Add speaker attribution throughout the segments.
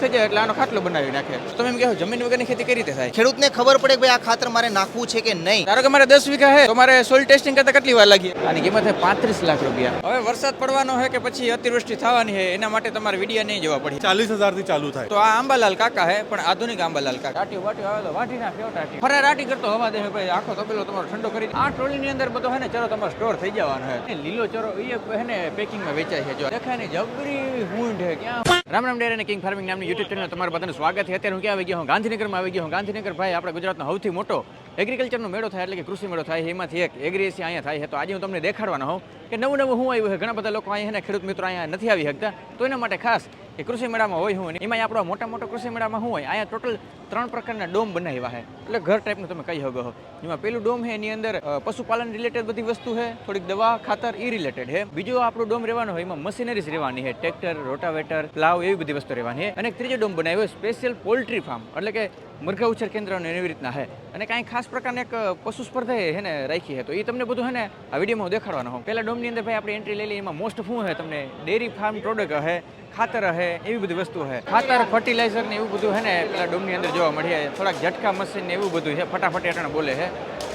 Speaker 1: થઈ જાય એટલે આનો ખાટલો બનાવી નાખે. તો તમે એમ કહો જમીન વગરની ખેતી કઈ રીતે થાય?
Speaker 2: ખેડૂતને ખબર પડે કે ભાઈ આ ખાતર મારે નાખવું છે કે નહીં?
Speaker 1: ધારો કે મારે દસ વીઘા છે તો મારે સોઇલ ટેસ્ટિંગ કરતા કેટલી વાર લાગી? આની કિંમત છે પાંત્રીસ લાખ રૂપિયા. હવે વરસાદ પડવાનો છે કે પછી અતિવૃષ્ટિ થવાની છે એના માટે તમારે વિડીયા નહીં જવા પડે.
Speaker 3: ચાલીસ હજારથી ચાલુ થાય.
Speaker 1: તો આ આંબાલાલ કાકા હે પણ આધુનિક આંબાલાલ કાકા. રાટી વાટી આવે તો વાટી નાખ્યો રાટી ફરે રાટી કરતો હવા દે ભાઈ આખો તબેલો તમારો ઠંડો કરી આ ટ્રોલીની અંદર બધો હે ને ચરો તમારો સ્ટોર થઈ જવાનો છે. લીલો ચરો એ હે ને પેકિંગમાં વેચાય છે જો. દેખાય ને જબરી હુંડ ક્યાં Ram Ram dare king farming નામની યુટ્યુબ ચેનલ તમારું બધાનું સ્વાગત છે. અત્યારે હું ક્યાં આવી ગયો? હું ગાંધીનગરમાં આવી ગયો. હું ગાંધીનગર ભાઈ આપણા ગુજરાતનો સૌથી મોટો એગ્રીકલ્ચરનો મેળો થાય એટલે કે કૃષિ મેળો થાય, એમાંથી એક એગ્રી એસી અહીંયા થાય છે. તો આજે હું તમને દેખાડવાનો હોઉં કે નવું નવું હું આવ્યું છે. ઘણા બધા લોકો અહીંયા ખેડૂત મિત્રો અહીંયા નથી આવી શકતા. તો એના માટે ખાસ કે કૃષિ મેળામાં હોય હું એમાં આપણો મોટા મોટા કૃષિ મેળામાં શું હોય, અહીંયા ટોટલ ત્રણ પ્રકારના ડોમ બનાવ્યા છે. એટલે ઘર ટાઈપનું તમે કહી શકો એમાં પેલું ડોમ છે એની અંદર પશુપાલન રિલેટેડ બધી વસ્તુ છે. થોડીક દવા, ખાતર એ રિલેટેડ છે. બીજું આપણું ડોમ રહેવાનો હોય એમાં મશીનરીઝ રહેવાની છે. ટ્રેક્ટર રોટાવેટર પ્લાવ એવી બધી વસ્તુ રહેવાની છે. અને ત્રીજો ડોમ બનાવ્યો સ્પેશિયલ પોલ્ટ્રી ફાર્મ એટલે કે મરઘા ઉછેર કેન્દ્રને એવી રીતના છે અને કાંઈ ખાસ પ્રકારની એક પશુ સ્પર્ધા હે ને રાખી છે તો એ તમને બધું હે ને આ વિડીયોમાં દેખાડવાનો હોઉં. પહેલાં ડોમની અંદર ભાઈ આપણે એન્ટ્રી લઈ લઈએ, એમાં મોસ્ટ શું છે તમને? ડેરી ફાર્મ પ્રોડક્ટ હે, ખાતર હે, એવી બધી વસ્તુ છે ખાતર ફર્ટિલાઇઝર ને એવું બધું હે ને પેલા ડોમની અંદર જોવા મળીએ થોડાક ઝટકા મશીન ને એવું બધું છે. ફટાફટ એટણે બોલે છે.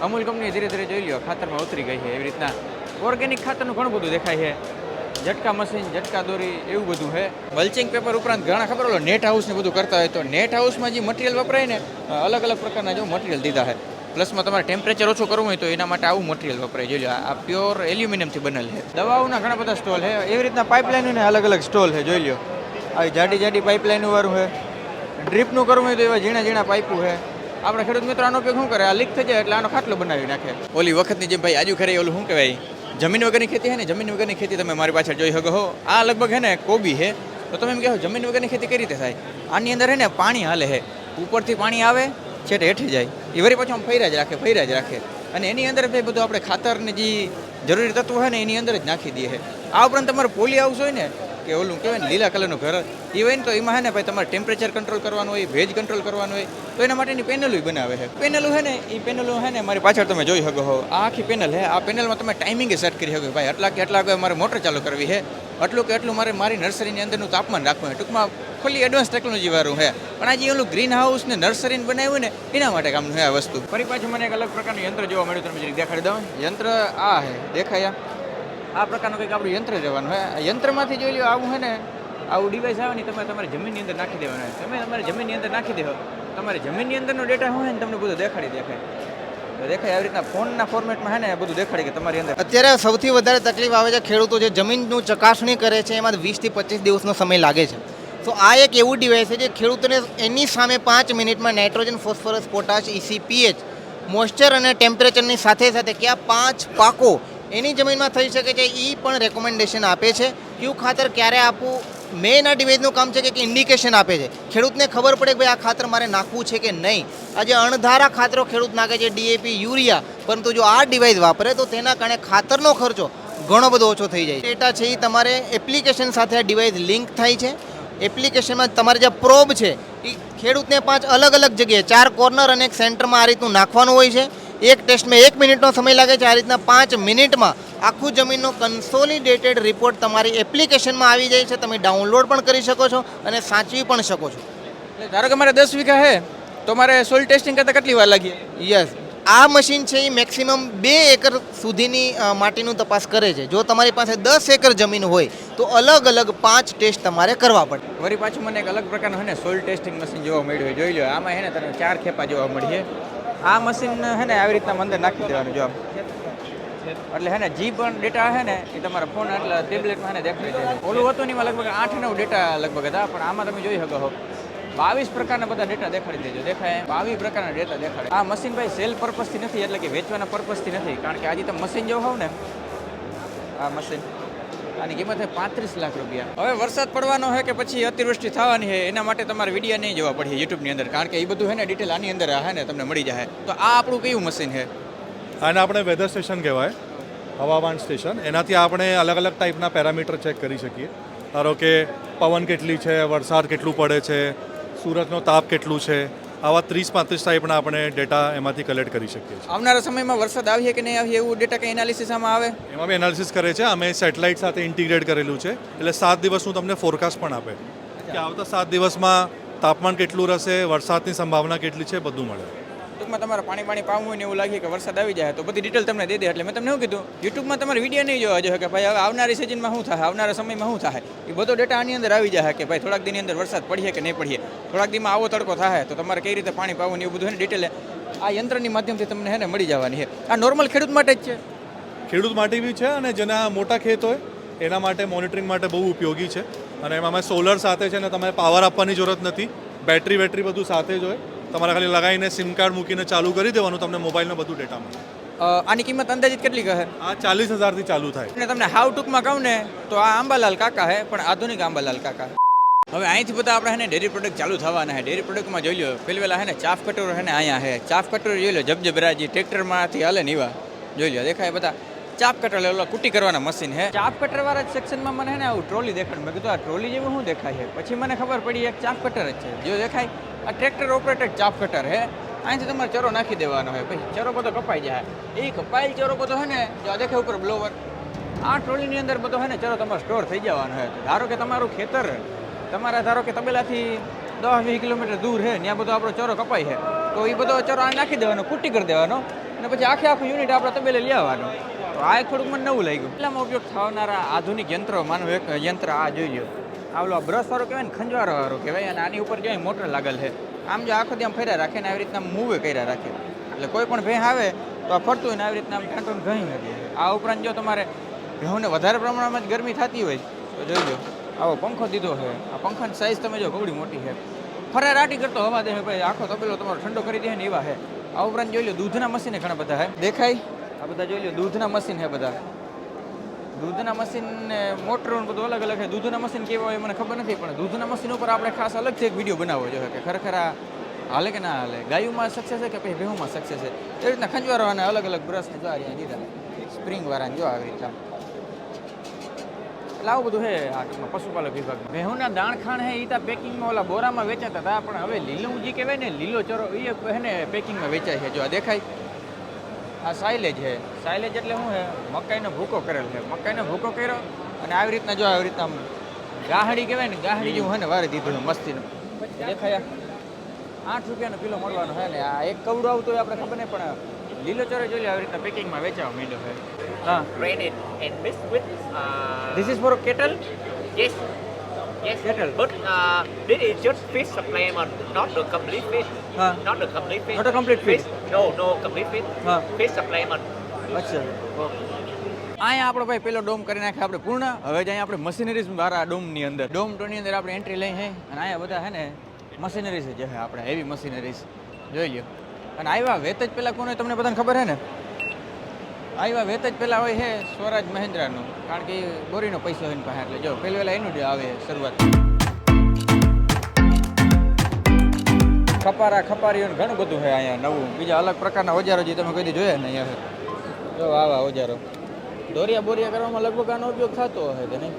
Speaker 1: અમૂલ કંપની ધીરે ધીરે જોઈ લ્યો, ખાતરમાં ઉતરી ગઈ છે એવી રીતના. ઓર્ગેનિક ખાતરનું ઘણું બધું દેખાય છે. ઝટકા મશીન, ઝટકા દોરી, એવું બધું છે મલ્ચિંગ પેપર ઉપરાંત ઘણા ખબર ઓલો નેટ હાઉસ ને બધું કરતા હોય તો નેટ હાઉસમાં જે મટીરિયલ વપરાય ને અલગ અલગ પ્રકારના જો મટીરિયલ દીધા છે પ્લસમાં તમારે ટેમ્પરેચર ઓછું કરવું હોય તો એના માટે આવું મટીરિયલ વપરાય. જોઈ આ પ્યોર એલ્યુમિનિયમથી બનેલ છે દવાઓના ઘણા બધા સ્ટોલ છે એવી રીતના પાઇપલાઇનને અલગ અલગ સ્ટોલ છે જોઈ લો. આવી જાડી જાડી પાઇપલાઇન વાળું છે ડ્રીપનું કરવું હોય તો એવા ઝીણા ઝીણા પાઇપું છે આપણે ખેડૂત મિત્રો આનો ઉપયોગ શું કરે? આ લીક થઈ જાય એટલે આનો ખાટલો બનાવી નાખે. ઓલી વખતની જેમ ભાઈ આજુ ખરે ઓલું શું કહેવાય? જમીન વગરની ખેતી હે ને, જમીન વગરની ખેતી તમે મારી પાછળ જોઈ શકો આ લગભગ છે ને કોબી છે તો તમે એમ કહો, જમીન વગરની ખેતી કઈ રીતે થાય? આની અંદર હે ને પાણી હાલે છે ઉપરથી પાણી આવે, છેટે હેઠે જાય. એ વળી પાછું આમ ફૈરા જ રાખે, ફૈરા જ રાખે. અને એની અંદર ભાઈ બધું આપણે ખાતરને જે જરૂરી તત્વો હોય ને એની અંદર જ નાખી દઈએ આ ઉપરાંત તમારે પોલી હાઉસ હોય ને, કે ઓલું કહેવાય ને લીલા કલરનું ઘર એ હોય ને તો એમાં હે ને ભાઈ તમારે ટેમ્પરેચર કંટ્રોલ કરવાનું હોય ભેજ કંટ્રોલ કરવાનું હોય, તો એના માટેની પેનલો બનાવે છે. પેનલો છે ને એ પેનલો હે ને મારી પાછળ તમે જોઈ શકો હો આ આખી પેનલ હે, આ પેનલમાં તમે ટાઈમિંગ સેટ કરી શકો ભાઈ, આટલા કે આટલા વાગે મારે મોટર ચાલુ કરવી છે, આટલું કે એટલું મારે મારી નર્સરીની અંદરનું તાપમાન રાખવું હોય ટૂંકમાં ફૂલી એડવાન્સ ટેકનોલોજી વાળું છે. પણ આજે ઓલું ગ્રીન હાઉસ ને નર્સરીને બનાવ્યું ને, એના માટે કામનું છે આ વસ્તુ. ફરી પાછું મને એક અલગ પ્રકારનું યંત્ર જોવા મળ્યું, તમે દેખાડી દઉં યંત્ર આ છે દેખાયા આ. પ્રકારનું કંઈક આપણું યંત્ર રહેવાનું આ યંત્રમાંથી જોઈ લો આવું છે ને આવું ડિવાઇસ આવે ને તમે તમારી જમીનની અંદર નાખી દેવાના. તમે તમારી જમીનની અંદર નાખી દેવો તમારી જમીનની અંદરનો ડેટા હોય ને તમને બધું દેખાડી દેખાય. દેખાય આવી રીતના ફોનના ફોર્મેટમાં હે ને બધું દેખાડી કે તમારી અંદર.
Speaker 2: અત્યારે સૌથી વધારે તકલીફ આવે છે ખેડૂતો જે જમીનનું ચકાસણી કરે છે, એમાં વીસથી પચીસ દિવસનો સમય લાગે છે. તો આ એક એવું ડિવાઇસ છે જે ખેડૂતોને એની સામે પાંચ મિનિટમાં nitrogen, phosphorus, potash EC pH moisture અને ટેમ્પરેચરની સાથે સાથે કે આ પાંચ પાકો એની જમીનમાં થઈ શકે છે એ પણ રેકોમેન્ડેશન આપે છે. કયું ખાતર ક્યારે આપવું મેન આ ડિવાઇસનું કામ છે કે ઇન્ડિકેશન આપે છે. ખેડૂતને ખબર પડે કે ભાઈ આ ખાતર મારે નાખવું છે કે નહીં. આજે અણધારા ખાતરો ખેડૂત નાખે છે ડીએપી યુરિયા. પરંતુ જો આ ડિવાઇસ વાપરે તો તેના કારણે ખાતરનો ખર્ચો ઘણો બધો ઓછો થઈ જાય ડેટા છે એ તમારે એપ્લિકેશન સાથે આ ડિવાઇસ લિંક થાય છે. એપ્લિકેશનમાં તમારે જે પ્રોબ છે એ ખેડૂતને પાંચ અલગ અલગ જગ્યાએ, ચાર કોર્નર અને એક સેન્ટરમાં આ રીતનું નાખવાનું હોય છે. એક ટેસ્ટમાં એક મિનિટનો સમય લાગે છે. આ રીતના પાંચ મિનિટમાં આખું જમીનનો કન્સોલિડેટેડ રિપોર્ટ તમારી એપ્લિકેશનમાં આવી જાય છે. તમે ડાઉનલોડ પણ કરી શકો છો અને સાચવી પણ શકો છો.
Speaker 1: એટલે ધારો કે મારે દસ વીઘા છે તો મારે સોઇલ ટેસ્ટિંગ કરતાં કેટલી વાર લાગી?
Speaker 2: યસ આ મશીન છે એ મેક્સિમમ બે એકર સુધીની માટીનું તપાસ કરે છે. જો તમારી પાસે દસ એકર જમીન હોય તો અલગ અલગ પાંચ ટેસ્ટ તમારે કરવા પડે.
Speaker 1: વળી પાછું મને એક અલગ પ્રકારનું છે ને સોઇલ ટેસ્ટિંગ મશીન જોવા મળ્યું હોય જોઈ લો આમાં હે ને તને ચાર ખેપા જોવા મળીએ આ મશીન હે ને આવી રીતના અંદર નાખી દેવાનું જો એટલે હે ને જી પણ ડેટા છે ને એ તમારા ફોન એટલે ટેબ્લેટમાં હે ને દેખાઈ જાય ઓલું હતું ને એમાં લગભગ આઠ નવ ડેટા લગભગ હતા, પણ આમાં તમે જોઈ શકો. છો બાવીસ પ્રકારના બધા ડેટા દેખાડી દેજો. દેખાય બાવીસ પ્રકારના ડેટા દેખાડે. આ મશીન ભાઈ સેલ પર્પઝથી નથી, એટલે કે વેચવાના પર્પઝથી નથી. કારણ કે આજે તમે મશીન જો હોવ ને. આ મશીન આની કિંમત છે પાંત્રીસ લાખ રૂપિયા. હવે વરસાદ પડવાનો છે કે પછી અતિવૃષ્ટિ થવાની છે, એના માટે તમારે વિડીયા નહીં જોવા પડે યુટ્યુબની અંદર, કારણ કે એ બધું છે ને ડિટેલ આની અંદર હે ને તમને મળી જાય. તો આ આપણું કયું મશીન છે?
Speaker 3: આને આપણે વેધર સ્ટેશન કહેવાય, હવામાન સ્ટેશન એનાથી આપણે અલગ અલગ ટાઈપના પેરામીટર ચેક કરી શકીએ. ધારો કે પવન કેટલી છે, વરસાદ કેટલું પડે છે સુરતનો તાપ કેટલું છે આવા ત્રીસ પાંત્રીસ ટાઈપના આપણે ડેટા એમાંથી કલેક્ટ કરી શકીએ છીએ.
Speaker 1: આવનારા સમયમાં વરસાદ આવીએ કે નહીં આવીએ એવું ડેટા કંઈ એનાલિસિસ આમાં આવે?
Speaker 3: એમાં બી એનાલિસિસ કરે છે. અમે સેટેલાઇટ સાથે ઇન્ટિગ્રેટ કરેલું છે. એટલે સાત દિવસનું તમને ફોરકાસ્ટ પણ આપે. કે આવતા સાત દિવસમાં તાપમાન કેટલું રહેશે વરસાદની સંભાવના કેટલી છે બધું મળે.
Speaker 1: ટૂંકમાં તમારે પાણી પાણી પાવું હોય ને એવું લાગે કે વરસાદ આવી જાય તો બધી ડિટેલ તમને દે દે. એટલે મેં તમને શું કીધું યુટ્યુબમાં તમારે વીડિયો નહીં જોવા જોઈએ કે ભાઈ હવે આવનારી સિઝનમાં શું થાય આવનારા સમયમાં શું થાય? એ બધો ડેટા આની અંદર આવી જાય કે ભાઈ થોડાક દિનની અંદર વરસાદ પડીએ કે નહીં પડીએ, થોડાક દિનમાં આવો તડકો થાય તો તમારે કઈ રીતે પાણી પાવું ને એવું બધું ડિટેલ આ યંત્રની માધ્યમથી તમને હે ને મળી જવાની છે આ નોર્મલ ખેડૂત માટે જ છે.
Speaker 3: ખેડૂત માટે બી છે અને જેના મોટા ખેત હોય, એના માટે મોનિટરિંગ માટે બહુ ઉપયોગી છે. અને એમાં અમે સોલર સાથે છે ને તમારે પાવર આપવાની જરૂરત નથી. બેટરી બેટરી બધું સાથે જ હોય. તમારે ખાલી લગાવીને સિમ કાર્ડ મૂકીને ચાલુ કરી દેવાનું તમને મોબાઈલનો બધું ડેટા મળે.
Speaker 1: આની કિંમત અંદાજિત કેટલી કહે?
Speaker 3: આ ચાલીસ હજારથી ચાલુ થાય.
Speaker 1: અને તમને હાવ ટૂંકમાં કહું ને તો આ આંબાલાલ કાકા હે પણ આધુનિક આંબાલાલ કાકા. હવે અહીંથી બધા આપણે હે ને ડેરી પ્રોડક્ટ ચાલુ થવાના હે. ડેરી પ્રોડક્ટમાં જોઈ લો પેલી વેલા હે ને ચાફ કટોરો હે ને અહીંયા હે. ચાફ કટોરો જોઈ લો જબજબરાજી ટ્રેક્ટરમાંથી હાલે નીવા જોઈ લો દેખાય બધા. ચાપ કટર લે કુટી કરવાના મશીન હે. ચાપ કટર વાળા સેક્શનમાં મને હે ને આવું ટ્રોલી દેખાડ મેં કીધું આ ટ્રોલી જેવું શું દેખાય છે? પછી મને ખબર પડી એક ચાપ કટર જ છે. જો દેખાય આ ટ્રેક્ટર ઓપરેટેડ ચાપ કટર હે. અહીંથી તમારે ચરો નાખી દેવાનો હોય પછી. ચરો બધો કપાઈ જાય. એ કપાયેલ ચરો બધો હોય ને, જો આ દેખાય ઉપર બ્લોવર આ ટ્રોલીની અંદર બધો હોય ને, ચરો તમારે સ્ટોર થઈ જવાનો હોય. ધારો કે તમારું ખેતર, તમારા ધારો કે તબેલાથી દસ, વીસ કિલોમીટર દૂર છે ત્યાં બધો આપણો ચરો કપાય છે તો એ બધો ચરો આ નાખી દેવાનો કુટી કરી દેવાનો, અને પછી આખે આખું યુનિટ આપણે તબેલે લઈ આવવાનો. તો આ થોડુંક મને નવું લાગ્યું. એટલામાં ઉપયોગ થનારા આધુનિક યંત્રો માનો એક યંત્ર આ જોઈ લો આ બ્રશ વાળો કહેવાય ને, ખંજવારો વાળો કહેવાય, અને આની ઉપર કહેવાય મોટર લાગેલ છે આમ જો આખો આમ ફર્યા રાખે ને આવી રીતના મૂવે કર્યા રાખે. એટલે કોઈ પણ ભેં આવે તો આ ફરતું હોય ને આવી રીતના આમ કાંટોને ઘણી નથી આ ઉપરાંત જો તમારે ઘઉંને વધારે પ્રમાણમાં જ ગરમી થતી હોય, તો જોઈ લો, આવો પંખો દીધો છે. આ પંખાની સાઇઝ તમે જો કવડી મોટી છે. ફરે રાટી કરતો હવા દે ભાઈ. આખો તપેલો તમારો ઠંડો કરી દે ને એવા છે. આ ઉપરાંત જોઈ લો દૂધના મશીન ઘણા બધા છે. દેખાય? આ બધા જોઈ લો દૂધના મશીન છે બધા. દૂધના મશીન ને બધું અલગ અલગ છે. દૂધના મશીન કેવા હોય મને ખબર નથી, પણ દૂધના મશીન ઉપર આપણે ખાસ અલગથી એક વીડિયો બનાવવો જોઈએ કે ખરેખર આ હાલે કે ના હાલે. ગાયુંમાં સક્સેસ છે કે પછી ભેહુમાં સક્સેસ છે? એ રીતના ખંજવારવાના અલગ અલગ બ્રશને જો આ રહ્યા દીધા સ્પ્રિંગવાળાને જો આવી રીતના. એટલે આવું બધું છે આ પશુપાલક વિભાગ. ભેહુના દાણ ખાણ હે એ પેકિંગમાં ઓલા બોરામાં વેચાતા હતા, પણ હવે લીલું જે કહેવાય ને, લીલો ચરો એ હે ને, પેકિંગમાં વેચાય છે. જો આ દેખાય. આ સાઇલેજ છે. સાઇલેજ એટલે શું છે? મકાઈનો ભૂકો કરેલ છે. મકાઈનો ભૂકો કર્યો અને આવી રીતના જો આવી રીતના આમ ગાહડી કહેવાય ને ગાહડી જેવું હોય ને વારે દીધું મસ્તીનું. દેખાયા. આઠ રૂપિયાનો કિલો મળવાનો હોય ને આ એક કવડું આવતું હોય આપણે ખબર નહીં પણ લીલો ચોરે જોઈ લે આવી રીતના પેકિંગમાં વેચાવા માંડ્યો છે. હા.
Speaker 4: Granite it and with with
Speaker 1: this is for cattle
Speaker 4: yes. Yes
Speaker 1: Kettle.
Speaker 4: but uh, this is just fish supplement not the complete fish
Speaker 1: Huh.
Speaker 4: not the complete fish
Speaker 1: Not a complete fish.
Speaker 4: no no complete fish
Speaker 1: Huh.
Speaker 4: fish supplement
Speaker 1: અચ્છા અહીંયા આપણો ભાઈ પેલો dome કરી નાખે આપણે પૂર્ણ હવે જ અહીંયા આપણે મશીનરીઝ વાળા ડોમની અંદર ડોમ ટોની અંદર આપણે એન્ટ્રી લઈ છે અને અહીંયા બધા છે ને મશીનરીઝ જે છે આપણે હેવી મશીનરીઝ જોઈ લ્યો અને આવ્યા વેત જ પહેલાં કોને તમને બધાને ખબર છે ને આવ્યા વેત જ પહેલાં હોય છે સ્વરાજ મહેન્દ્રાનું. કારણ કે બોરીનો પૈસો હોય પાસે એટલે જો, પહેલી પહેલાં એનું જ આવે શરૂઆત. ખપારા, ખપારીઓ ઘણું બધું છે અહીંયા નવું. બીજા અલગ પ્રકારના ઓજારો જે તમે કદી જોયા ને અહીંયા જો, આવા ઓજારો. દોરિયા બોરિયા કરવામાં લગભગ આનો ઉપયોગ થતો હશે કે નહીં?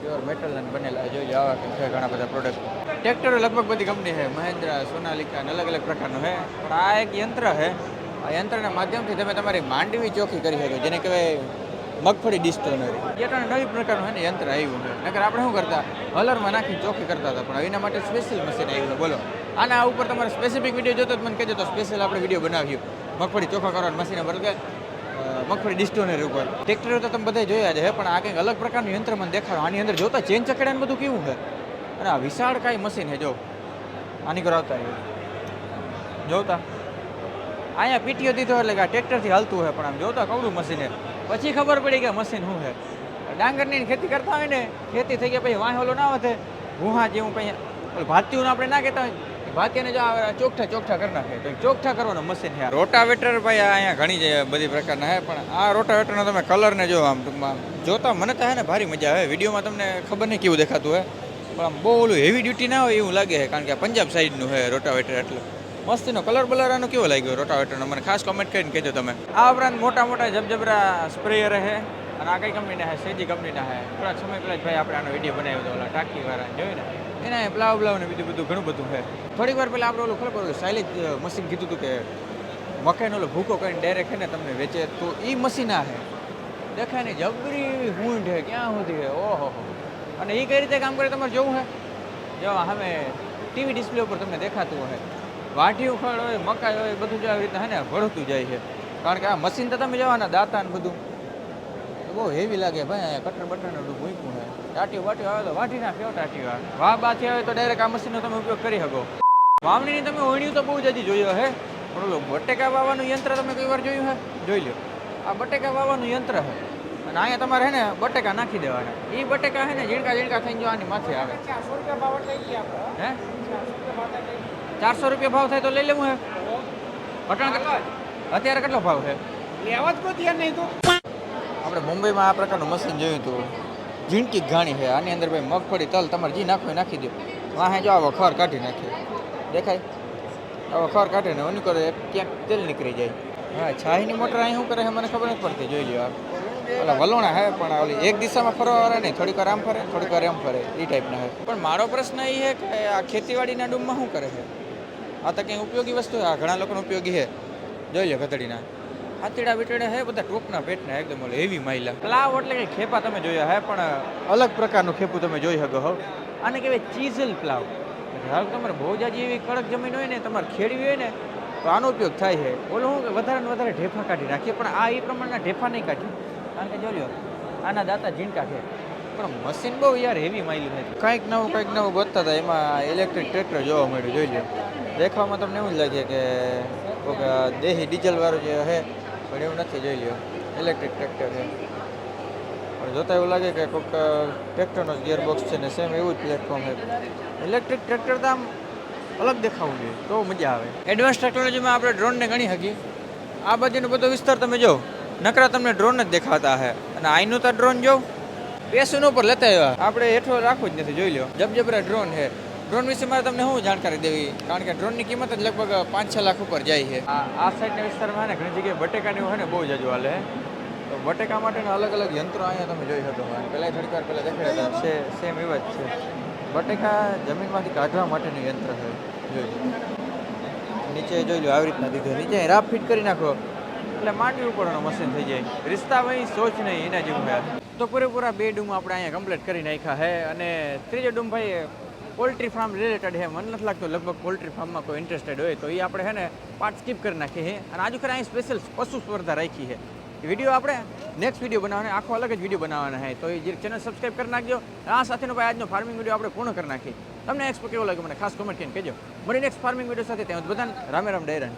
Speaker 1: પ્યોર મેટલ બનેલા જોઈ આવા છે ઘણા બધા પ્રોડક્ટ ટ્રેક્ટરો લગભગ બધી કંપની છે. મહેન્દ્રા, સોનાલિકા અને અલગ અલગ પ્રકારનું છે. પણ આ એક યંત્ર છે. યંત્રના માધ્યમથી તમે તમારી માંડવી ચોખ્ખી કરી શકો, જેને કહેવાય મગફળી ડિસ્ટોનરી એ ત્રણ નવી પ્રકારનું હોય ને યંત્ર આવ્યું છે. નકર આપણે શું કરતા? હલરમાં નાખીને ચોખ્ખી કરતા હતા, પણ એના માટે સ્પેશિયલ મશીન આવ્યું બોલો. આના ઉપર તમારે સ્પેસિફિક વીડિયો જોતો મને કહેજો તો સ્પેશિયલ આપણે વીડિયો બનાવ્યું મગફળી ચોખ્ખા કરવાનું મશીન બરાબર મગફળી ડિસ્ટોનરી ઉપર. ટ્રેક્ટરો તો તમે બધા જોયા છે પણ આ કંઈક અલગ પ્રકારનું યંત્ર મને દેખાડો. આની અંદર જોતા ચેન ચકડાને બધું કેવું છે? અને આ વિશાળ કાંઈ મશીન છે, જો. આની કરાવતા. જોતા. અહીંયા પીટીઓ દીધો એટલે કે ટ્રેક્ટરથી હાલતું હોય પણ આમ જોતા કવડું મશીન પછી ખબર પડી કે મશીન શું છે. ડાંગરની ખેતી કરતા હોય ને, ખેતી થઈ ગયા પછી વાંહેલો ના વધે. ગુહા જેવું કંઈ ભાતિયું આપણે ના કહેતા હોય. એ જો ચોકઠા ચોકઠા કરી નાખે. તો ચોકઠા કરવાનું મશીન છે રોટાવેટર ભાઈ અહીંયા ઘણી બધી પ્રકારના છે, પણ આ રોટાવેટરનો તમે કલરને જો આમ ટૂંકમાં જોતા મને તો હે ને ભારી મજા આવે. વિડીયોમાં તમને ખબર નહીં કેવું દેખાતું હોય. પણ આમ બહુ ઓલું હેવી ડ્યુટી ના હોય એવું લાગે છે, કારણ કે પંજાબ સાઈડનું છે રોટાવેટર એટલે મસ્તીનો કલર બલર આનો કેવો લાગ્યો રોટાવેટરનો? મને ખાસ કમેન્ટ કરીને કહેજો તમે. આ ઉપરાંત મોટા મોટા જબજબરા સ્પ્રેયર રહે અને આ કઈ કંપનીના હે? સેજી કંપનીના હે. થોડાક સમય પહેલા જ ભાઈ આપણે આનો વીડિયો બનાવ્યો હતો, ઓલા ટાંકી વાળા, જોયું ને? એના પ્લાવ બ્લાવ ને બીજું બધું ઘણું બધું છે થોડીક વાર પહેલાં આપણે ઓલું ખબર સાયલેજ મશીન કીધું હતું કે મકાઈનો ઓલો ભૂકો કરીને ડાયરેક્ટ હે ને તમને વેચે, તો એ મશીન આ છે દેખાય ને જબરી હુંડ છે ક્યાં સુધી છે ઓહો અને એ કઈ રીતે કામ કરે? તમારે જોવું છે જો સામે ટીવી ડિસ્પ્લે ઉપર તમને દેખાતું હોય વાઢી ઉખાડ હોય મકાઈ હોય બધું જ આવી રીતે હે ને ભળતું જાય છે. કારણ કે આ મશીન તો તમે જવાના દાતા ને બધું. બહુ હેવી લાગે ભાઈ અહીંયા કટર બટર બધું ભૂંકું છે ટાટી વાટી આવે તો વાટી નાખ્યો ટાટી વાર વાહ બાથી આવે તો ડાયરેક્ટ આ મશીનનો તમે ઉપયોગ કરી શકો. વાવણીની તમે ઓણ્યું તો બહુ જ હજી જોયો હે. પણ ઓલું બટેકા વાવવાનું યંત્ર તમે કઈ વાર જોયું હે? જોઈ લો આ બટેકા વાવવાનું યંત્ર હે. અને અહીંયા તમારે હે ને બટેકા નાખી દેવાના. એ બટેકા હે ને ઝીણકા ઝીણકા થઈને જો આની માથે આવે. હે? ચારસો રૂપિયા ભાવ થાય તો લઈ લેવું હે. પટણ કેટલો? અત્યારે કેટલો ભાવ છે?
Speaker 4: લેવા જ કોઈ નહીં તો.
Speaker 1: આપણે મુંબઈમાં આ પ્રકારનું મશીન જોયું હતું ઝીણકી ઘાણી છે. આની અંદર ભાઈ મગફળી તલ તમારે જી નાખો નાખી દો. વાહે જો આવો ખર કાઢી નાખે. દેખાય? આવો ખર કાઢીને ઓનું કરે ક્યાંક તેલ નીકળી જાય. હા છાહીની મોટર અહીં શું કરે છે મને ખબર નથી પડતી. જોઈ લો આ. ઓલા વલોણા હે પણ ઓલી એક દિશામાં ફરવા વાળા નહીં. થોડીક વાર આમ ફરે થોડીક વાર એમ ફરે. એ ટાઈપના હે પણ મારો પ્રશ્ન એ છે કે આ ખેતીવાડીના ડૂમમાં શું કરે છે? આ તો કંઈ ઉપયોગી વસ્તુ આ ઘણા લોકોને ઉપયોગી છે. જોઈ લો ગધડીના. હાથીડા બીટડા હે બધા ટોપના પેટના એકદમ ઓલે હેવી માઇલા પ્લાવ એટલે કે ખેપા તમે જોયા હે પણ અલગ પ્રકારનું ખેપું તમે જોઈ શકો હો. આને કહેવાય ચીઝલ પ્લાવ હાલ તમારે બહુ જાજી એવી કડક જમીન હોય ને તમારે ખેડવી હોય ને તો આનો ઉપયોગ થાય છે. ઓલું હું વધારે ને વધારે ઢેફા કાઢી નાખીએ પણ આ એ પ્રમાણના ઢેફા નહીં કાઢી કારણ કે જોજો આના દાતા ઝીણકા છે. પણ મશીન બહુ યાર હેવી માઇલું નથી. કંઈક નવું કંઈક નવું ગોતતા હતા એમાં ઇલેક્ટ્રિક ટ્રેક્ટર જોવા મળ્યું જોઈ લો. દેખાવામાં તમને એવું જ લાગે કે કોઈક દેહી ડીઝલવાળું જે છે પણ એવું નથી, જોઈ લ્યો ઇલેક્ટ્રિક ટ્રેક્ટર છે. પણ જોતા એવું લાગે કે કોઈક ટ્રેક્ટરનો જ ગિયરબોક્સ છે ને સેમ એવું જ પ્લેટફોર્મ છે. ઇલેક્ટ્રિક ટ્રેક્ટર તો આમ અલગ દેખાવું જોઈએ, તો મજા આવે. એડવાન્સ ટેકનોલોજીમાં આપણે ડ્રોનને ગણી શકીએ. આ બાજુનો બધો વિસ્તાર તમે જો, નકરા તમને ડ્રોન જ દેખાતા હે. અને આઈનું તો ડ્રોન જો પેસુન ઉપર લેતા આવ્યા. આપણે હેઠો રાખવું જ નથી, જોઈ લો જબજબરા ડ્રોન છે. ડ્રોન વિશે મારે તમને શું જાણકારી દેવી? કારણ કે ડ્રોનની કિંમત જ લગભગ પાંચ છ લાખ ઉપર જાય છે. આ આ સાઈડના વિસ્તારમાં ને ઘણી જગ્યાએ બટેકાની હોય ને બહુ જાજુ હાલે તો બટેકા માટેના અલગ અલગ યંત્રો અહીંયા તમે જોઈ શકો પહેલાં થોડીક વાર પહેલાં દેખાડ્યા હતા. છે સેમ એવા જ છે. બટેકા જમીનમાંથી કાઢવા માટેનું યંત્ર છે. જોઈ લો. નીચે જોઈ લો આવી રીતના દીધું. નીચે રાફ ફિટ કરી નાખો. એટલે માંડવી ઉપરનું મશીન થઈ જાય. રિશ્તા ભાઈ સોચ નહીં એના જેવું તો પૂરેપૂરા બે ડૂમ આપણે અહીંયા કમ્પ્લીટ કરી નાખ્યા છે. અને ત્રીજો ડૂમ ભાઈ પોલ્ટ્રી ફાર્મ રિલેટેડ છે. મને નથી લાગતું લગભગ પોલ્ટ્રી ફાર્મમાં કોઈ ઇન્ટરેસ્ટેડ હોય તો એ આપણે છે ને પાર્ટ સ્કીપ કરી નાખીએ છીએ. અને આજુ ખરા અહીં સ્પેશિયલ પશુ સ્પર્ધા રાખી છે. વીડિયો આપણે નેક્સ્ટ વીડિયો બનાવવાનો, આખો અલગ જ વીડિયો બનાવવાના છે. તો એ જે ચેનલ સબસ્ક્રાઈબ કરી નાખજો. આ સાથેનો ભાઈ આજનો ફાર્મિંગ વીડિયો આપણે પૂર્ણ કરી નાખીએ. તમને એક્સપો કેવો લાગ્યો મને ખાસ કોમેન્ટ કરીને કહેજો. મળી નેક્સ્ટ ફાર્મિંગ વીડિયો સાથે. ત્યાં બધાને રામે રામ ડાયરન.